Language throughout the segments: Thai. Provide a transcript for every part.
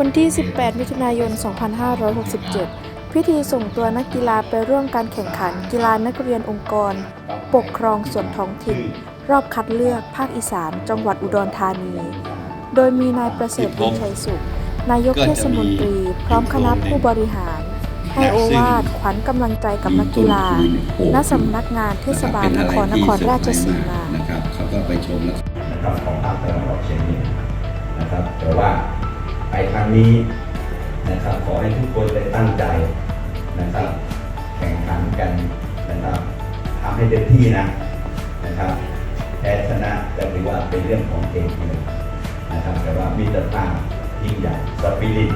วันที่ 18 มิถุนายน 2567 พิธีส่งตัวนักกีฬาไปร่วมการแข่งขันกีฬานักเรียนองค์กร ปกครองส่วนท้องถิ่น รอบคัดเลือกภาคอีสาน จังหวัดอุดรธานี โดยมีนายประเสริฐบุญชัยสุข นายกเทศมนตรี พร้อมคณะผู้บริหาร ให้โอวาทขวัญกำลังใจกับนักกีฬาณสำนักงานเทศบาลนครนครราชสีมานะครับเขาก็ไปชมแล้วนะครับของภาคตะวันออกเฉียงเหนือนะครับแต่ว่า ไปครั้งนี้นะครับขอให้ทุกคนได้ตั้งใจนะครับ แข่งขันกันนะครับทำให้เต็มที่นะนะครับแพ้ชนะจะถือว่าเป็นเรื่องของเกมทีหนึ่งนะครับแต่ว่ามิตรภาพยิ่งใหญ่สปิริต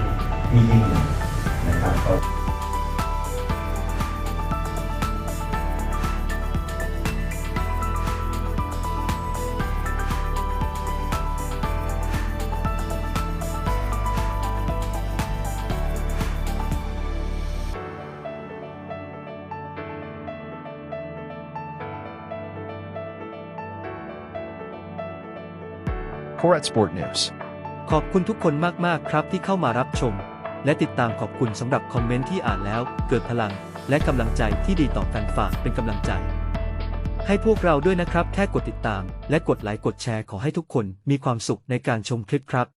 ที่ยิ่งใหญ่นะครับ Korat Sport News. ขอบคุณทุกคนมากๆครับที่เข้ามารับชม และติดตามขอบคุณสำหรับคอมเมนต์ที่อ่านแล้ว เกิดพลัง และกำลังใจที่ดีต่อกันฝากเป็นกำลังใจ ให้พวกเราด้วยนะครับ แค่กดติดตาม และกดไลค์กดแชร์ขอให้ทุกคนมีความสุขในการชมคลิปครับ